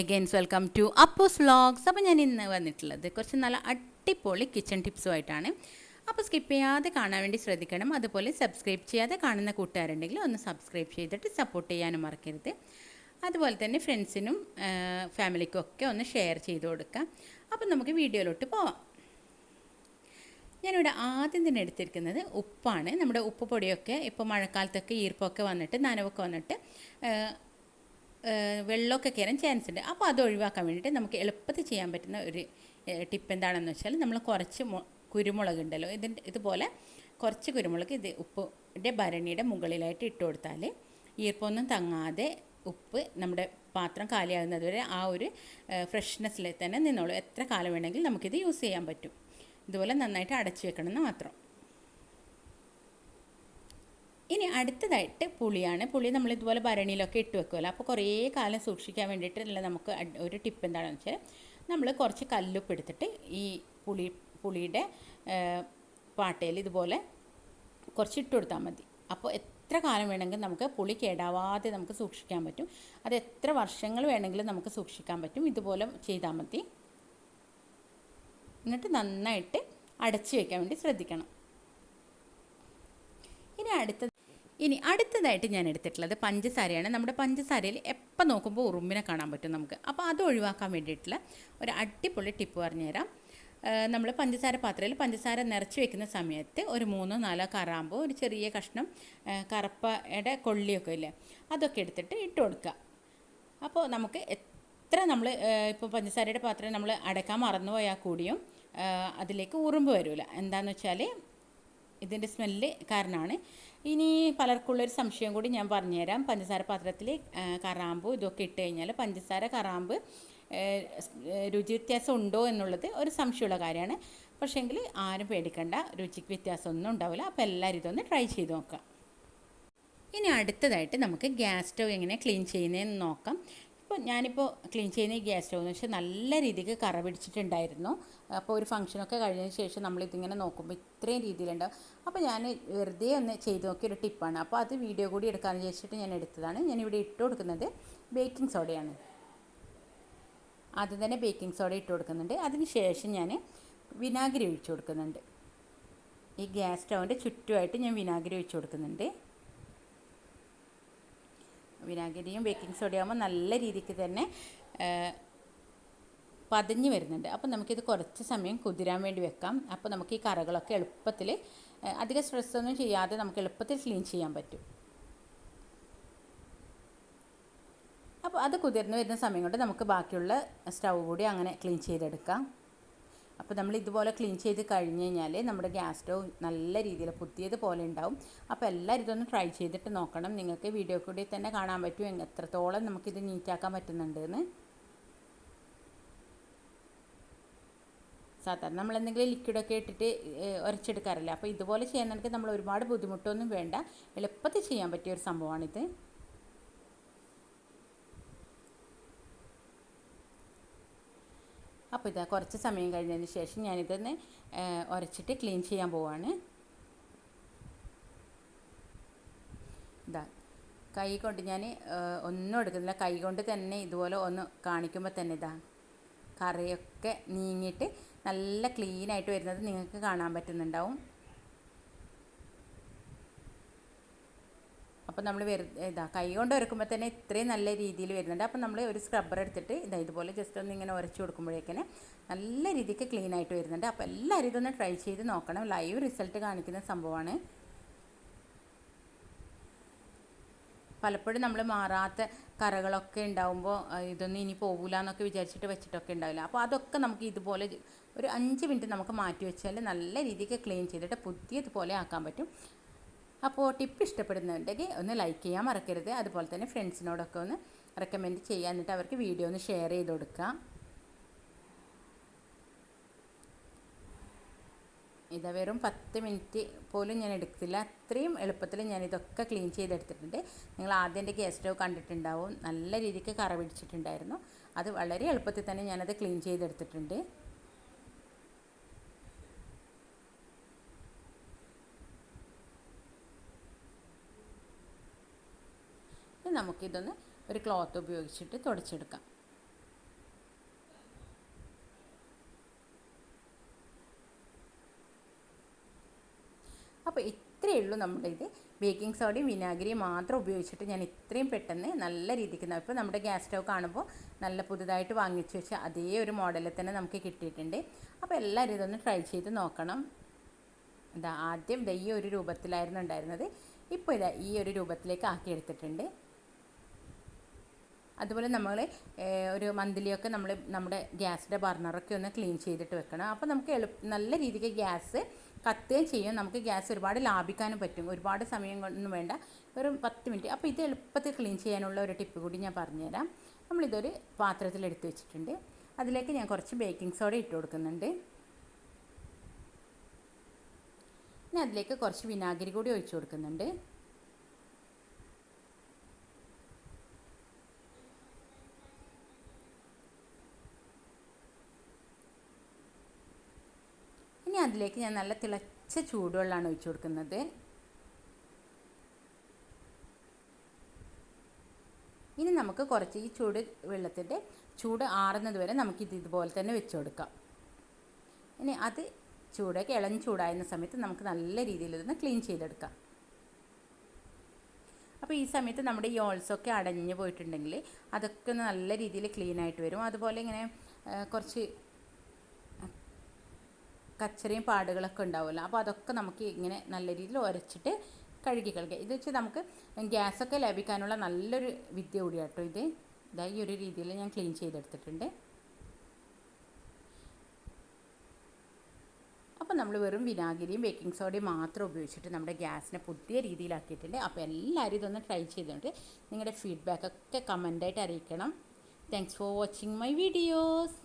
എഗെയിൻസ് welcome to അപ്പോസ് vlogs അപ്പോൾ ഞാൻ ഇന്ന് വന്നിട്ടുള്ളത് കുറച്ച് നല്ല അടിപൊളി കിച്ചൺ ടിപ്സുമായിട്ടാണ് അപ്പോൾ സ്കിപ്പ് ചെയ്യാതെ കാണാൻ വേണ്ടി ശ്രദ്ധിക്കണം. അതുപോലെ സബ്സ്ക്രൈബ് ചെയ്യാതെ കാണുന്ന കൂട്ടുകാരുണ്ടെങ്കിൽ ഒന്ന് സബ്സ്ക്രൈബ് ചെയ്തിട്ട് സപ്പോർട്ട് ചെയ്യാനും മറക്കരുത്. അതുപോലെ തന്നെ ഫ്രണ്ട്സിനും ഫാമിലിക്കും ഒക്കെ ഒന്ന് ഷെയർ ചെയ്ത് കൊടുക്കാം അപ്പം നമുക്ക് വീഡിയോയിലോട്ട് പോവാം. ഞാനിവിടെ ആദ്യം തന്നെ എടുത്തിരിക്കുന്നത് ഉപ്പാണ്. നമ്മുടെ ഉപ്പ് പൊടിയൊക്കെ ഇപ്പോൾ മഴക്കാലത്തൊക്കെ ഈർപ്പമൊക്കെ വന്നിട്ട് നനവൊക്കെ വന്നിട്ട് വെള്ളമൊക്കെ കയറാൻ ചാൻസ് ഉണ്ട്. അപ്പോൾ അത് ഒഴിവാക്കാൻ വേണ്ടിയിട്ട് നമുക്ക് എളുപ്പത്തിൽ ചെയ്യാൻ പറ്റുന്ന ഒരു ടിപ്പ് എന്താണെന്ന് വെച്ചാൽ നമ്മൾ കുറച്ച് കുരുമുളക് ഉണ്ടല്ലോ. ഇതിന്റെ ഇതുപോലെ കുറച്ച് കുരുമുളക് ഇത് ഉപ്പിന്റെ ഭരണിയുടെ മുകളിലായിട്ട് ഇട്ട് കൊടുത്താൽ ഈർപ്പമൊന്നും തങ്ങാതെ ഉപ്പ് നമ്മുടെ പാത്രം കാലിയാകുന്നത് വരെ ആ ഒരു ഫ്രഷ്നെസ്സിൽ തന്നെ നിന്നോളൂ. എത്ര കാലം വേണമെങ്കിലും നമുക്കിത് യൂസ് ചെയ്യാൻ പറ്റും. ഇതുപോലെ നന്നായിട്ട് അടച്ചു വെക്കണമെന്ന് മാത്രം ഇനി അടുത്തതായിട്ട് പുളിയാണ്. പുളി നമ്മൾ ഇതുപോലെ ഭരണിയിലൊക്കെ ഇട്ട് വെക്കുമല്ലോ അപ്പോൾ കുറേ കാലം സൂക്ഷിക്കാൻ വേണ്ടിയിട്ടുള്ള നമുക്ക് ഒരു ടിപ്പ് എന്താണെന്ന് വെച്ചാൽ നമ്മൾ കുറച്ച് കല്ലുപ്പ് എടുത്തിട്ട് ഈ പുളി പുളിയുടെ പാട്ടയിൽ ഇതുപോലെ കുറച്ച് ഇട്ട് കൊടുത്താൽ മതി. അപ്പോൾ എത്ര കാലം വേണമെങ്കിലും നമുക്ക് പുളി കേടാവാതെ നമുക്ക് സൂക്ഷിക്കാൻ പറ്റും. അത് എത്ര വർഷങ്ങൾ വേണമെങ്കിലും നമുക്ക് സൂക്ഷിക്കാൻ പറ്റും. ഇതുപോലെ ചെയ്താൽ മതി. എന്നിട്ട് നന്നായിട്ട് അടച്ചു വയ്ക്കാൻ വേണ്ടി ശ്രദ്ധിക്കണം. ഇനി അടുത്ത ഇനി അടുത്തതായിട്ട് ഞാൻ എടുത്തിട്ടുള്ളത് പഞ്ചസാരയാണ്. നമ്മുടെ പഞ്ചസാരയിൽ എപ്പോൾ നോക്കുമ്പോൾ ഉറുമ്പിനെ കാണാൻ പറ്റും നമുക്ക്. അപ്പോൾ അത് ഒഴിവാക്കാൻ വേണ്ടിയിട്ടുള്ള ഒരു അടിപൊളി ടിപ്പ് പറഞ്ഞുതരാം നമ്മൾ പഞ്ചസാര പാത്രത്തിൽ പഞ്ചസാര നിറച്ച് വെക്കുന്ന സമയത്ത് ഒരു മൂന്നോ നാലോ കറാമ്പോ ഒരു ചെറിയ കഷ്ണം കറപ്പയുടെ കൊള്ളിയൊക്കെ ഇല്ലേ അതൊക്കെ എടുത്തിട്ട് ഇട്ട് കൊടുക്കുക. അപ്പോൾ നമുക്ക് എത്ര നമ്മൾ ഇപ്പോൾ പഞ്ചസാരയുടെ പാത്രം നമ്മൾ അടയ്ക്കാൻ മറന്നുപോയാൽ കൂടിയും അതിലേക്ക് ഉറുമ്പ് വരില്ല. എന്താണെന്ന് വെച്ചാൽ ഇതിന്റെ സ്മെല്ല് കാരണമാണ്. ഇനി പലർക്കുള്ളൊരു സംശയം കൂടി ഞാൻ പറഞ്ഞുതരാം. പഞ്ചസാര പാത്രത്തിൽ കറാമ്പ് ഇതൊക്കെ ഇട്ട് കഴിഞ്ഞാൽ പഞ്ചസാര കറാമ്പ് രുചി വ്യത്യാസം ഉണ്ടോ എന്നുള്ളത് ഒരു സംശയമുള്ള കാര്യമാണ്. പക്ഷേങ്കിൽ ആരും പേടിക്കണ്ട രുചിക്ക് വ്യത്യാസമൊന്നും ഉണ്ടാവില്ല. അപ്പോൾ എല്ലാവരും ഇതൊന്ന് ട്രൈ ചെയ്ത് നോക്കാം. ഇനി അടുത്തതായിട്ട് നമുക്ക് ഗ്യാസ് സ്റ്റവ് എങ്ങനെ ക്ലീൻ ചെയ്യുന്നതെന്ന് നോക്കാം. ഇപ്പോൾ ഞാനിപ്പോൾ ക്ലീൻ ചെയ്യുന്ന ഈ ഗ്യാസ് സ്റ്റവ് എന്ന് വെച്ചാൽ നല്ല രീതിക്ക് കറ പിടിച്ചിട്ടുണ്ടായിരുന്നു. അപ്പോൾ ഒരു ഫംഗ്ഷനൊക്കെ കഴിഞ്ഞതിന് ശേഷം നമ്മളിതിങ്ങനെ നോക്കുമ്പോൾ ഇത്രയും രീതിയിലുണ്ടാവും അപ്പോൾ ഞാൻ വെറുതെ ഒന്ന് ചെയ്ത് നോക്കിയ ഒരു ടിപ്പാണ് അപ്പോൾ അത് വീഡിയോ കൂടി എടുക്കാമെന്ന് വിചാരിച്ചിട്ട് ഞാൻ എടുത്തതാണ്. ഞാനിവിടെ ഇട്ട് കൊടുക്കുന്നത് ബേക്കിംഗ് സോഡയാണ് ആദ്യം തന്നെ ബേക്കിംഗ് സോഡ ഇട്ട് കൊടുക്കുന്നുണ്ട്. അതിന് ശേഷം ഞാൻ വിനാഗിരി ഒഴിച്ചു കൊടുക്കുന്നുണ്ട്. ഈ ഗ്യാസ് സ്റ്റൗവിന്റെ ചുറ്റുമായിട്ട് ഞാൻ വിനാഗിരി ഒഴിച്ചു കൊടുക്കുന്നുണ്ട്. വിനാഗിരിയും ബേക്കിംഗ് സോഡയാകുമ്പോൾ നല്ല രീതിക്ക് തന്നെ പതിഞ്ഞ് വരുന്നുണ്ട്. അപ്പോൾ നമുക്കിത് കുറച്ച് സമയം കുതിരാൻ വേണ്ടി വെക്കാം. അപ്പോൾ നമുക്ക് ഈ കറകളൊക്കെ എളുപ്പത്തിൽ അധിക സ്ട്രെസ്സൊന്നും ചെയ്യാതെ നമുക്ക് എളുപ്പത്തിൽ ക്ലീൻ ചെയ്യാൻ പറ്റും. അപ്പോൾ അത് കുതിർന്ന് വരുന്ന സമയം കൊണ്ട് നമുക്ക് ബാക്കിയുള്ള സ്റ്റൗ കൂടി അങ്ങനെ ക്ലീൻ ചെയ്തെടുക്കാം. അപ്പോൾ നമ്മൾ ഇതുപോലെ ക്ലീൻ ചെയ്ത് കഴിഞ്ഞ് കഴിഞ്ഞാൽ നമ്മുടെ ഗ്യാസ് സ്റ്റൗ നല്ല രീതിയിൽ പുതിയതുപോലെ ഉണ്ടാവും. അപ്പോൾ എല്ലാവരും ഇതൊന്ന് ട്രൈ ചെയ്തിട്ട് നോക്കണം. നിങ്ങൾക്ക് വീഡിയോ കൂടി തന്നെ കാണാൻ പറ്റും. എത്രത്തോളം നമുക്കിത് നീറ്റാക്കാൻ പറ്റുന്നുണ്ടെന്ന്. സാധാരണ നമ്മൾ എന്തെങ്കിലും ലിക്വിഡൊക്കെ ഇട്ടിട്ട് ഉരച്ചെടുക്കാറില്ല അപ്പോൾ ഇതുപോലെ ചെയ്യാനാണെങ്കിൽ നമ്മൾ ഒരുപാട് ബുദ്ധിമുട്ടൊന്നും വേണ്ട. എളുപ്പത്തിൽ ചെയ്യാൻ പറ്റിയ ഒരു സംഭവമാണിത്. അപ്പോൾ ഇതാ കുറച്ച് സമയം കഴിഞ്ഞതിന് ശേഷം ഞാനിതൊന്ന് ഉരച്ചിട്ട് ക്ലീൻ ചെയ്യാൻ പോവാണ്. ഇതാ കൈ കൊണ്ട് ഞാൻ ഒന്നും എടുക്കുന്നില്ല. കൈ കൊണ്ട് തന്നെ ഇതുപോലെ ഒന്ന് കാണിക്കുമ്പോൾ തന്നെ ഇതാ കറിയൊക്കെ നീങ്ങിയിട്ട് നല്ല ക്ലീനായിട്ട് വരുന്നത് നിങ്ങൾക്ക് കാണാൻ പറ്റുന്നുണ്ടാവും. അപ്പോൾ നമ്മൾ വെറു ഇതാ കൈ കൊണ്ട് ഉരക്കുമ്പോൾ തന്നെ ഇത്രയും നല്ല രീതിയിൽ വരുന്നുണ്ട്. അപ്പോൾ നമ്മൾ ഒരു സ്ക്രബ്ബർ എടുത്തിട്ട് ഇതാ ഇതുപോലെ ജസ്റ്റ് ഒന്ന് ഇങ്ങനെ ഉരച്ച് കൊടുക്കുമ്പോഴേക്കിനെ നല്ല രീതിക്ക് ക്ലീൻ ആയിട്ട് വരുന്നുണ്ട്. അപ്പോൾ എല്ലാവരും ഇതൊന്ന് ട്രൈ ചെയ്ത് നോക്കണം. ലൈവ് റിസൾട്ട് കാണിക്കുന്ന സംഭവമാണ്. പലപ്പോഴും നമ്മൾ മാറാത്ത കറകളൊക്കെ ഉണ്ടാവുമ്പോൾ ഇതൊന്നും ഇനി പോകില്ല എന്നൊക്കെ വിചാരിച്ചിട്ട് വെച്ചിട്ടൊക്കെ ഉണ്ടാവില്ല. അപ്പോൾ അതൊക്കെ നമുക്ക് ഇതുപോലെ ഒരു അഞ്ച് മിനിറ്റ് നമുക്ക് മാറ്റി വെച്ചാൽ നല്ല രീതിക്ക് ക്ലീൻ ചെയ്തിട്ട് പുതിയതുപോലെ ആക്കാൻ പറ്റും. അപ്പോൾ ടിപ്പ് ഇഷ്ടപ്പെടുന്നുണ്ടെങ്കിൽ ഒന്ന് ലൈക്ക് ചെയ്യാൻ മറക്കരുത്. അതുപോലെ തന്നെ ഫ്രണ്ട്സിനോടൊക്കെ ഒന്ന് റെക്കമെൻഡ് ചെയ്യുക. എന്നിട്ട് അവർക്ക് വീഡിയോ ഒന്ന് ഷെയർ ചെയ്ത് കൊടുക്കാം ഇത് വെറും പത്ത് മിനിറ്റ് പോലും ഞാൻ എടുത്തില്ല. അത്രയും എളുപ്പത്തിൽ ഞാൻ ഇതൊക്കെ ക്ലീൻ ചെയ്തെടുത്തിട്ടുണ്ട്. നിങ്ങൾ ആദ്യം എന്റെ ഗ്യാസ് സ്റ്റവ് കണ്ടിട്ടുണ്ടാവും. നല്ല രീതിക്ക് കറ പിടിച്ചിട്ടുണ്ടായിരുന്നു. അത് വളരെ എളുപ്പത്തിൽ തന്നെ ഞാനത് ക്ലീൻ ചെയ്തെടുത്തിട്ടുണ്ട്. നമുക്കിതൊന്ന് ഒരു ക്ലോത്ത് ഉപയോഗിച്ചിട്ട് തുടച്ചെടുക്കാം. അപ്പോൾ ഇത്രയേ ഉള്ളൂ നമ്മുടെ ഇത്. ബേക്കിംഗ് സോഡയും വിനാഗിരിയും മാത്രം ഉപയോഗിച്ചിട്ട് ഞാൻ ഇത്രയും പെട്ടെന്ന് നല്ല രീതിക്ക് ഇപ്പോൾ നമ്മുടെ ഗ്യാസ് സ്റ്റവ് കാണുമ്പോൾ നല്ല പുതുതായിട്ട് വാങ്ങിച്ചു വെച്ച അതേ ഒരു മോഡലിൽ തന്നെ നമുക്ക് കിട്ടിയിട്ടുണ്ട്. അപ്പോൾ എല്ലാവരും ഇതൊന്ന് ട്രൈ ചെയ്ത് നോക്കണം. ഇതാ ആദ്യം ഇതാ ഈ ഒരു രൂപത്തിലായിരുന്നു ഉണ്ടായിരുന്നത്. ഇപ്പോൾ ഇതാ ഈ ഒരു രൂപത്തിലേക്ക് ആക്കിയെടുത്തിട്ടുണ്ട്. അതുപോലെ നമ്മൾ ഒരു മന്ത്ലിയൊക്കെ നമ്മൾ നമ്മുടെ ഗ്യാസിന്റെ ബർണറൊക്കെ ഒന്ന് ക്ലീൻ ചെയ്തിട്ട് വെക്കണം. അപ്പോൾ നമുക്ക് എളു നല്ല രീതിക്ക് ഗ്യാസ് കത്തുകയും ചെയ്യും. നമുക്ക് ഗ്യാസ് ഒരുപാട് ലാഭിക്കാനും പറ്റും. ഒരുപാട് സമയം ഒന്നും വേണ്ട. വെറും പത്ത് മിനിറ്റ്. അപ്പോൾ ഇത് എളുപ്പത്തിൽ ക്ലീൻ ചെയ്യാനുള്ള ഒരു ടിപ്പ് കൂടി ഞാൻ പറഞ്ഞുതരാം. നമ്മളിതൊരു പാത്രത്തിൽ എടുത്തു വെച്ചിട്ടുണ്ട്. അതിലേക്ക് ഞാൻ കുറച്ച് ബേക്കിംഗ് സോഡ ഇട്ട് കൊടുക്കുന്നുണ്ട്. ഇനി അതിലേക്ക് കുറച്ച് വിനാഗിരി കൂടി ഒഴിച്ചു കൊടുക്കുന്നുണ്ട്. അതിലേക്ക് ഞാൻ നല്ല തിളച്ച ചൂടുവെള്ളമാണ് ഒഴിച്ചു കൊടുക്കുന്നത്. ഇനി നമുക്ക് കുറച്ച് ഈ ചൂട് വെള്ളത്തിന്റെ ചൂട് ആറുന്നത് വരെ നമുക്ക് ഇത് ഇതുപോലെ തന്നെ വെച്ച് കൊടുക്കാം. ഇനി അത് ചൂടൊക്കെ ഇളം ചൂടായിരുന്ന സമയത്ത് നമുക്ക് നല്ല രീതിയിൽ ഇതൊന്ന് ക്ലീൻ ചെയ്തെടുക്കാം. അപ്പോൾ ഈ സമയത്ത് നമ്മുടെ ഈ ഓൾസൊക്കെ അടഞ്ഞു പോയിട്ടുണ്ടെങ്കിൽ അതൊക്കെ ഒന്ന് നല്ല രീതിയിൽ ക്ലീൻ ആയിട്ട് വരും. അതുപോലെ ഇങ്ങനെ കുറച്ച് കച്ചറയും പാടുകളൊക്കെ ഉണ്ടാവുമല്ലോ. അപ്പോൾ അതൊക്കെ നമുക്ക് ഇങ്ങനെ നല്ല രീതിയിൽ ഉരച്ചിട്ട് കഴുകി കളിക്കുക ഇത് വെച്ച് നമുക്ക് ഗ്യാസൊക്കെ ലഭിക്കാനുള്ള നല്ലൊരു വിദ്യ കൂടിയാട്ടോ ഇത്. ഇതാ ഈ ഒരു രീതിയിൽ ഞാൻ ക്ലീൻ ചെയ്തെടുത്തിട്ടുണ്ട്. അപ്പോൾ നമ്മൾ വെറും വിനാഗിരിയും ബേക്കിംഗ് സോഡയും മാത്രം ഉപയോഗിച്ചിട്ട് നമ്മുടെ ഗ്യാസിനെ പുതിയ രീതിയിലാക്കിയിട്ടുണ്ട്. അപ്പോൾ എല്ലാവരും ഇതൊന്ന് ട്രൈ ചെയ്തിട്ട് നിങ്ങളുടെ ഫീഡ്ബാക്കൊക്കെ കമന്റായിട്ട് അറിയിക്കണം. Thanks for watching my videos